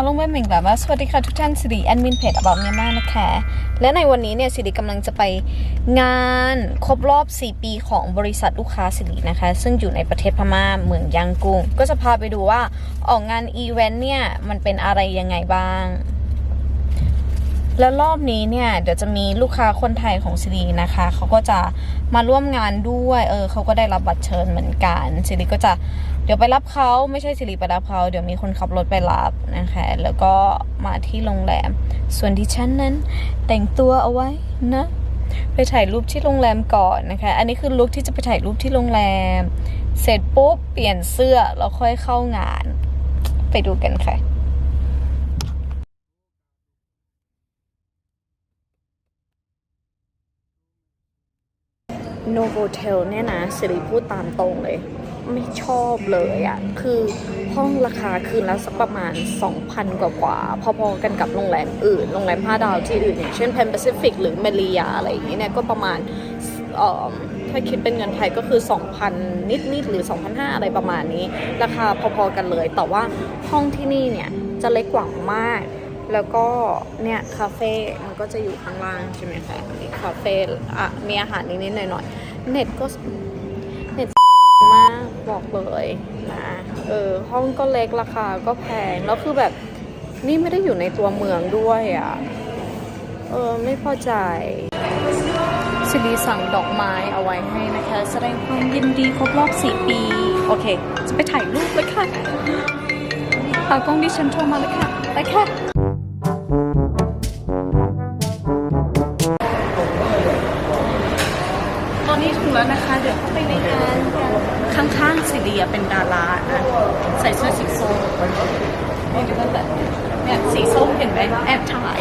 เอาลงไปเหม่งแบบว่าสวัสดีค่ะทุกท่านสิริแอดมินเพจอบอมเมียมานะคะ และในวันนี้เนี่ยสิริกำลังจะไปงานครบรอบ 4 ปีของบริษัทลูกค้าสิรินะคะ ซึ่งอยู่ในประเทศพม่าเมืองยางกุ้ง ก็จะพาไปดูว่าออกงานอีเวนต์เนี่ย มันเป็นอะไรยังไงบ้าง แล้วรอบนี้เนี่ย เดี๋ยวจะมีลูกค้าคนไทยของซิรินะคะ เขาก็จะมาร่วมงานด้วย เออเขาก็ได้รับบัตรเชิญเหมือนกันซิริก็จะเดี๋ยวไปรับเขาไม่ใช่ซิริไปรับเขาเดี๋ยวมีคนขับรถไปรับนะคะ แล้วก็มาที่โรงแรม ส่วนที่ฉันนั้นแต่งตัวเอาไว้นะ ไปถ่ายรูปที่โรงแรมก่อนนะคะ อันนี้คือลุคที่จะไปถ่ายรูปที่โรงแรม เสร็จปุ๊บเปลี่ยนเสื้อแล้วค่อยเข้างาน ไปดูกันค่ะ โนโ o เทลเนี่ยนะสิริพูดตามตรงเลย ไม่ชอบเลยอะ่ะ คือห้องราคาคืนละสักประมาณ 2,000 กว่ากว่าพอๆกันกับโรงแรมอื่น โรงแรม5ดาวที่อื่น อย่างเช่นแพนแปซิฟิกหรือเมลียอะไรอย่างนี้เนี่ยก็ประมาณถ้าคิดเป็นเงินไทยก็คือ 2,000 นิดๆหรือ2,500อะไรประมาณนี้ ราคาพอๆกันเลย แต่ว่าห้องที่นี่เนี่ยจะเล็กกว่ามาก แล้วก็เนี่ยคาเฟ่มันก็จะอยู่ข้างล่างใช่ไหมคะมีคาเฟ่อะมีอาหารนิดๆหน่อยๆเน็ตก็เน็ตมากบอกเลยนะเออห้องก็เล็กราคาก็แพงแล้วคือแบบนี่ไม่ได้อยู่ในตัวเมืองด้วยอะ่ะเออไม่พอใจสิริสั่งดอกไม้เอาไว้ให้นะคะ แสดงความยินดีครบรอบ4ปี โอเค จะไปถ่ายรูปเลยค่ะตากล้องดิฉันโทรมาเลยค่ะไปค่ะ ไปในงานกันข้างๆสิริอะเป็นดารานะใส่เสื้อสีส้มนี่ดูตั้งแต่เนี่ยสีส้มเห็นไหมแอบถ่าย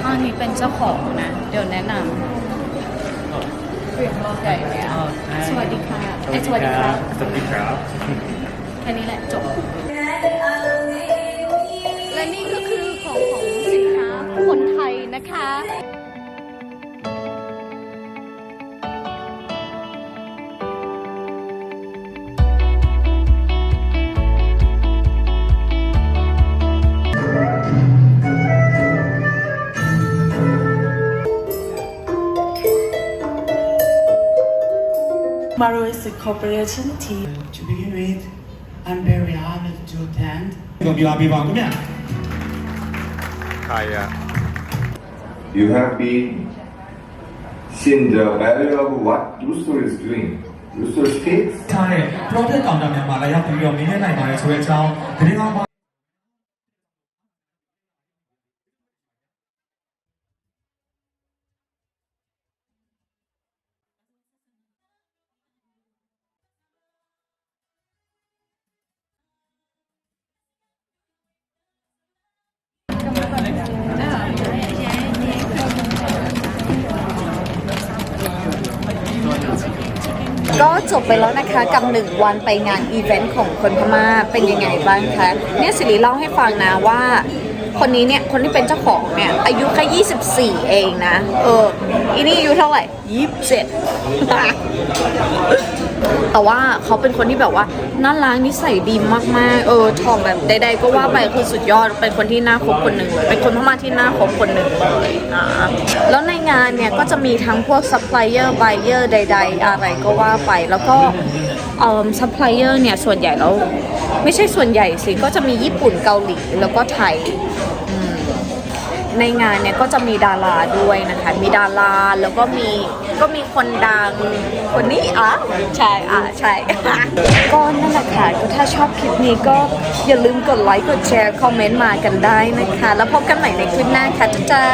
ข้างนี้เป็นเจ้าของนะ เดี๋ยวแนะนำ ใหญ่เนี่ยสวัสดีค่ะเอ้ยสวัสดีครับ สวัสดีครับแค่นี้แหละจบ และนี่ก็คือของของสินค้าคนไทยนะคะ Marois Corporation team. To begin with, I'm very honored to attend ก็มีลาบีบางก็เนี่ยใครอะ You have been seen the value of what Lusso is doing. Lusso speaks ใช่เพราะเพื่อนเก่าดำเนี่ยมาระยะถึงยมนี้ให้ จบไปแล้วนะคะกับหนึ่งวันไปงานอีเวนต์ของคนพม่าเป็นยังไงบ้างคะเนี่ยสิริเล่าให้ฟังนะว่า คนนี้เนี่ยคนที่เป็นเจ้าของเนี่ยอายุแค่24 เองนะ เอออีนี่อายุเท่าไหร่27 แต่ว่าเขาเป็นคนที่แบบว่าน่ารักนิสัยดีมากๆ เออทองแบบใดๆก็ว่าไปคือสุดยอดเป็นคนที่น่าคบคนหนึ่งเลยเป็นคนพม่าที่น่าคบคนหนึ่งเลยนะแล้วในงานเนี่ยก็จะมีทั้งพวกซัพพลายเออร์บเออร์ใด ๆ อะไรก็ว่าไปแล้วก็เอ่อซัพพลายเออร์เนี่ยส่วนใหญ่แล้วไม่ใช่ส่วนใหญ่สิก็จะมีญี่ปุ่นเกาหลีแล้วก็ไทย ในงานเนี่ยก็จะมีดาราด้วยนะคะ มีดาราแล้วก็มีก็มีคนดังคนนี้อะใช่อะใช่ ก็นั่นแหละค่ะก็ถ้าชอบคลิปนี้ก็อย่าลืมกดไลค์กดแชร์คอมเมนต์มากันได้นะคะ แล้วพบกันใหม่ในคลิปหน้าค่ะจ้า